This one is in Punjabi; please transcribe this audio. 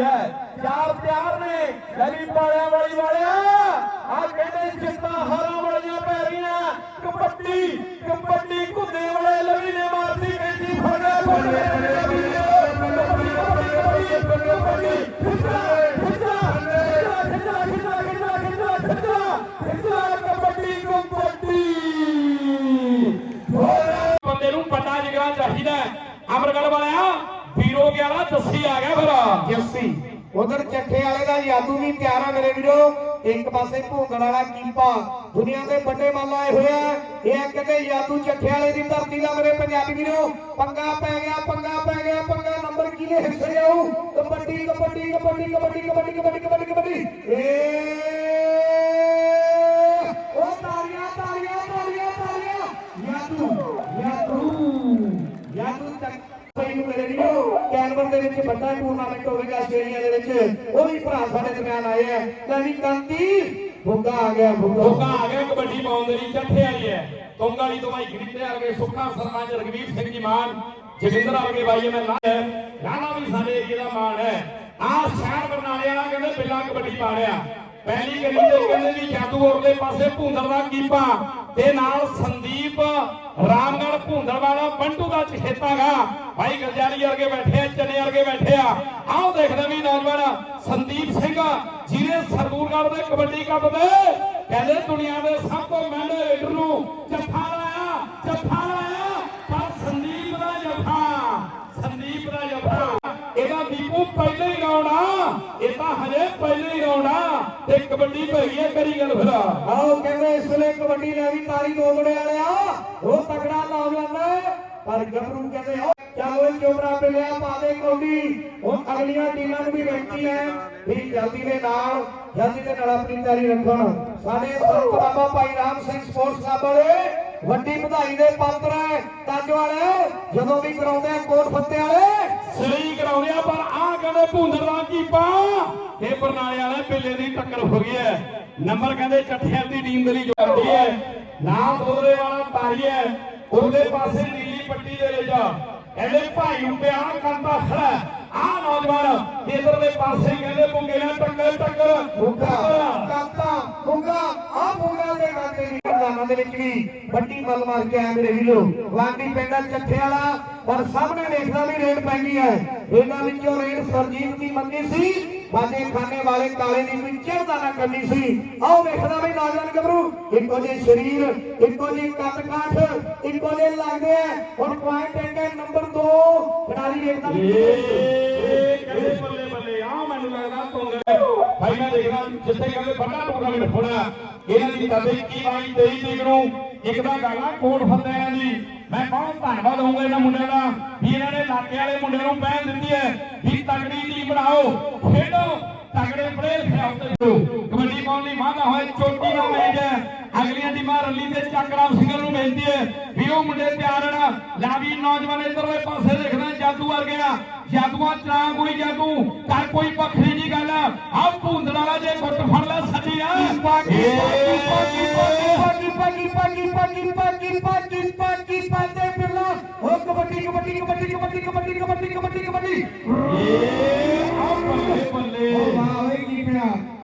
ਹੈ। ਚਾਰ ਪਿਆਰ ਨੇ। ਲੈਵੀ ਪਾਲਿਆਂ ਵਾਲੀ ਵਾਲਿਆ। ਆ ਕਹਿੰਦੇ ਜਿੱਤਾਂ ਹਾਰਾਂ ਵਾਲੀਆਂ ਪੈ ਰਹੀਆਂ? ਕਬੱਡੀ ਕਬੱਡੀ ਘੁੱਦੇ ਵਾਲੇ ਲਵੀ ਨੇ ਮਾਰਦੀ ਕਹਿੰਦੀ ਫੜਿਆ ਫੜਿਆ ਕਬੱਡੀ ਕਬੱਡੀ ਕਬੱਡੀ ਕਬੱਡੀ ਖਿੱਚਾ ਖਿੱਚਾ ਖਿੱਚਾ ਖਿੱਚਾ ਖਿੱਚਾ ਖਿੱਚਾ ਖਿੱਚਾ ਖਿੱਚਾ ਕਬੱਡੀ ਕਬੱਡੀ ਬੰਦੇ ਨੂੰ ਪਤਾ ਜਿਗਰਾ ਚਾਹੀਦਾ ਅਮਰਗੜ ਵਾਲਿਆ, ਵੀਰੋ ਗਿਆਲਾ ਜੱਸੀ ਜੱਸੀ। ਉਧਰ ਚੱਠੇ ਵਾਲੇ ਦਾ ਯਾਦੂ ਵੀ ਤਿਆਰ ਆ ਮੇਰੇ ਵੀਰੋ। ਇੱਕ ਪਾਸੇ ਭੂੰਗੜ ਵਾਲਾ ਕੀਪਾ। ਦੁਨੀਆ ਦੇ ਵੱਡੇ ਮੱਲ ਆਏ ਹੋਇਆ ਇਹ ਆ ਕਹਿੰਦੇ ਯਾਦੂ ਚੱਠੇ ਵਾਲੇ ਦੀ ਧਰਤੀ ਦਾ ਮੇਰੇ ਪੰਜਾਬੀ ਵੀਰੋ। ਪੰਗਾ ਪੈ ਗਿਆ, ਪੰਗਾ ਪੈ ਗਿਆ, ਪੰਗਾ ਨੰਬਰ ਕਿਹਦੇ ਹਿੱਸੇ ਜਾਊ ਕਬੱਡੀ ਕਬੱਡੀ ਕਬੱਡੀ ਕਬੱਡੀ ਕਬੱਡੀ ਕਬੱਡੀ ਕਬੱਡੀ ਕਬੱਡੀ। ਏ! ਉਹ ਤਾਲੀਆਂ ਤਾਲੀਆਂ ਤਾਲੀਆਂ ਤਾਲੀਆਂ ਯਾਦੂ ਯਾਦੂ ਯਾਦੂ ਤੱਕ ਭਾਈ ਨੂੰ ਮੇਰੇ ਵੀਰੋ ਕੈਨਵਰ ਦੇ ਵਿੱਚ ਵੱਡਾ ਟੂਰਨਾਮੈਂਟ ਹੋਵੇਗਾ ਆਸਟ੍ਰੇਲੀਆ ਦੇ ਵਿੱਚ। ਉਹ ਵੀ ਭਰਾ ਸਾਡੇ ਦਰਮਿਆਨ ਆਏ ਆ। ਲੈ ਵੀ ਕੰਤੀ, ਭੁੱਗਾ ਆ ਗਿਆ, ਭੁੱਗਾ। ਆ ਗਏ ਕਬੱਡੀ ਪਾਉਣ ਦੇ ਲਈ ਚੱਠੇ ਵਾਲੀ ਹੈ। ਤੁੰਗ ਤੋਂ ਭਾਈ ਗਰੀਤੇ ਵਰਗੇ ਸੁੱਖਾ ਸਰਪੰਚ ਰਗਵੀਰ ਸਿੰਘ ਜੀ ਮਾਨ, ਜਗਿੰਦਰ ਵਰਗੇ ਬਾਈ ਮੈਂ ਲਾ ਹੈ। ਵੀ ਸਾਡੇ ਏਰੀਏ ਦਾ ਮਾਣ ਹੈ। ਆਹ ਸ਼ਹਿਰ ਬਰਨਾਲੇ ਵਾਲਾ ਕਹਿੰਦੇ ਬਿੱਲਾ ਕਬੱਡੀ ਪਾ ਰਿਹਾ। ਪਹਿਲੀ ਗਲੀ ਦੇ ਕਹਿੰਦੇ ਵੀ ਜਾਦੂ ਉਰਲੇ ਪਾਸੇ ਭੂੰਦਰ ਦਾ ਕੀਪਾ। ਤੇ ਨਾਲ ਸੰਦੀਪ ਰਾਮਗੜ ਭੂੰਦਰ ਬੰਟੂ ਦਾ ਚਹੇਤਾਗਾ ਭਾਈ ਗਰਜਾਰੀ ਵਰਗੇ ਬੈਠੇ ਆ, ਚੰਨੇ ਵਰਗੇ ਬੈਠੇ ਆ। ਆਓ ਦੇਖਦੇ ਵੀ ਨੌਜਵਾਨ ਸੰਦੀਪ ਸਿੰਘ, ਜਿਹਨੇ ਸਰਦੂਰਗੜ੍ਹ ਦੇ ਕਬੱਡੀ ਕੱਪ ਦੇ ਕਹਿੰਦੇ ਦੁਨੀਆ ਦੇ ਸਭ ਤੋਂ ਮਹਿੰਗੇ ਰੇਡਰ ਨੂੰ ਜੱਫਾ ਲਾਇਆ ਜੱਫਾ ਲਾਇਆ। ਪਰ ਸੰਦੀਪ ਦਾ ਜੱਫਾ, ਸੰਦੀਪ ਦਾ ਜੱਫਾ। ਇਹਦਾ ਦੀਪੂ ਪਹਿਲੇ ਹੀ ਰੌਣਾ ਇਹ ਤਾਂ ਹਜੇ ਪਹਿਲੇ ਹੀ ਰੌਣਾ ਤੇ ਕਬੱਡੀ ਭਈ ਹੈ ਕਰੀ ਗੱਲ ਫਿਰ। ਆਓ ਕਹਿੰਦੇ ਕਬੱਡੀ ਲੈ ਵੀ ਤਾਰੀ ਦੋਦੜੇ ਵਾਲਿਆ। ਉਹ ਤਗੜਾ ਨੌਜਵਾਨ ਪਰ ਗੱਭਰੂ ਕਹਿੰਦੇ ਉਹ ਚੱਲ ਓਏ ਚੋਬਰਾ ਪਿਲਿਆ ਪਾ ਦੇ ਕੌਡੀ ਹੁਣ ਅਗਲੀਆਂ ਟੀਮਾਂ ਨੂੰ ਵੀ ਬੇਨਤੀ ਹੈ ਵੀ ਜਲਦੀ ਦੇ ਨਾਲ, ਜਲਦੀ ਦੇ ਨਾਲ ਆਪਣੀ ਤਿਆਰੀ ਰੱਖਣ। ਸਾਡੇ ਸੰਤ ਬਾਬਾ ਭਾਈ ਰਾਮ ਸਿੰਘ ਸਪੋਰਟਸ ਕਲੱਬ ਵਾਲੇ, ਵੱਡੀ ਵਧਾਈ ਦੇ ਪਾਤਰ ਹੈ, ਤੰਜ ਵਾਲੇ, ਜਦੋਂ ਵੀ ਕਰਾਉਂਦੇ ਆ ਕੋਟ ਫੱਤੇ ਵਾਲੇ। ਸਹੀ ਕਰਾਉਂਦੇ ਆ, ਪਰ ਆਹ ਕਹਿੰਦੇ ਭੁੰਦਰ ਕੀਪਾ, ਤੇ ਬਰਨਾਲੇ ਵਾਲੇ ਪਿੱਲੇ ਦੀ ਟੱਕਰ ਹੋ ਗਈ ਹੈ। ਨੰਬਰ ਕਹਿੰਦੇ ਚੱਠਿਆਂ ਦੀ ਟੀਮ ਦੇ ਲਈ ਜੋੜਦੀ ਹੈ ਨਾਮ ਦੋਦਰੇ ਵਾਲਾ ਤਾਰੀ ਹੈ ਉਹਦੇ ਪਾਸੇ ਨੀਲੀ ਪੱਟੀ ਦੇ ਵਿੱਚ ਕਹਿੰਦੇ ਭਾਈ ਪਿਆਰ ਕਰਦਾ ਖੜਾ ਆ ਨੌਜਵਾਨ ਇਧਰਲੇ ਪਾਸੇ ਕਹਿੰਦੇ ਪੁੰਗੇ ਨਾਲ ਟੱਕਰ ਟੱਕਰ ਮੁੰਗਾ ਕਾਤਾ ਮੁੰਗਾ ਆ ਮੁੰਗਾ ਦੇ ਗਾਣੇ ਦੀ ਮੈਦਾਨਾਂ ਦੇ ਵਿੱਚ ਵੀ ਵੱਡੀ ਮੱਲ ਮਾਰ ਕੇ ਆਇਆ ਮੇਰੇ ਵੀਰੋ। ਵਾਂਡੀ ਪਿੰਡਾ ਚੱਠੇ ਵਾਲਾ ਪਰ ਨੇ ਵੇਖਦਾ ਵੀ ਰੇਡ ਪੈ ਗਈ ਹੈ। ਇਹਨਾਂ ਵਿੱਚੋਂ ਰੇਡ ਸਰਜੀਤ ਦੀ ਮੰਗੀ ਸੀ। ਬਾਜੇ ਖਾਨੇ ਵਾਲੇ ਕਾਲੇ ਦੀ ਕੋਈ ਚੜਦਾ ਨਾ ਕਰਨੀ ਸੀ। ਆਓ ਵੇਖਦਾ ਵੀ ਨੌਜਵਾਨ ਗੱਭਰੂ ਇੱਕੋ ਜਿਹੇ ਸਰੀਰ ਇੱਕੋ ਜਿਹੇ ਕੱਦ ਕਾਠ ਇੱਕੋ ਜਿਹੇ ਲੱਗਦੇ ਆ। ਹੁਣ ਪੁਆਇੰਟ ਟੈਂਕਰ ਨੰਬਰ 2 ਖਿਡਾਰੀ ਵੇਖਦਾ ਵੀ ਕਹਿੰਦੇ ਬੱਲੇ ਬੱਲੇ ਆ ਮੈਨੂੰ ਲੱਗਦਾ ਤੁੰਗ ਭਾਈ ਮੈਂ ਦੇਖਦਾ ਜਿੱਥੇ ਕਹਿੰਦੇ ਵੱਡਾ ਟੂਰਨਾਮੈਂਟ ਹੋਣਾ ਇਹਨਾਂ ਦੀ ਤਦੇ 21 22 23 ਤਰੀਕ ਨੂੰ। ਇੱਕ ਦਾ ਗਾਣਾ ਕੋਟ ਫੰਦਿਆਂ ਦੀ। ਮੈਂ ਬਹੁਤ ਧੰਨਵਾਦ ਹੋਊਗਾ ਇਹਨਾਂ ਮੁੰਡਿਆਂ ਦਾ, ਵੀ ਇਹਨਾਂ ਨੇ ਇਲਾਕੇ ਵਾਲੇ ਮੁੰਡਿਆਂ ਨੂੰ ਪਹਿਲ ਦਿੱਤੀ ਹੈ, ਵੀ ਤਗੜੀ ਟੀਮ ਬਣਾਓ। ਖੇਡੋ ਤਗੜੇ ਪਲੇਅਰ ਖਿਆਲ ਤੇ ਕਬੱਡੀ ਪਾਉਣ ਲਈ ਵਾਅਦਾ ਹੋਏ ਚੋਟੀ ਦਾ ਮੈਚ ਹੈ। ਅਗਲੀਆਂ ਟੀਮਾਂ ਰੱਲੀ ਤੇ ਚੱਕਰਾਮ ਸਿੰਘਲ ਨੂੰ ਬੇਨਤੀ ਹੈ। ਵੀ ਉਹ ਮੁੰਡੇ ਤਿਆਰ ਹਨ। ਲਾ ਵੀ ਨੌਜਵਾਨ ਇਧਰਲੇ ਪਾਸੇ ਦੇਖਣਾ, ਜਾਦੂ ਵਰਗਿਆ ਜਾਦੂਆਂ ਚਲਾਂ ਕੋਈ ਜਾਦੂ, ਕਰ ਕੋਈ ਪਖਰੀ ਜੀ ਗੱਲ। ਆ ਭੂੰਦੜ ਜੇ ਗੁੱਟ ਫੜ ਲੈ, ਸੱਜੀ ਆ। ਪਾਕੀ ਪਾਕੀ ਪਾਕੀ ਪਾਕੀ ਪਾਕੀ ਪਾਕੀ ਪਾਕੀ ਪਾਦੇ ਪਿਰਲਾ ਹੋ ਕਬੱਡੀ ਕਬੱਡੀ ਕਬੱਡੀ ਕਬੱਡੀ ਕਬੱਡੀ ਕਬੱਡੀ ਕਬੱਡੀ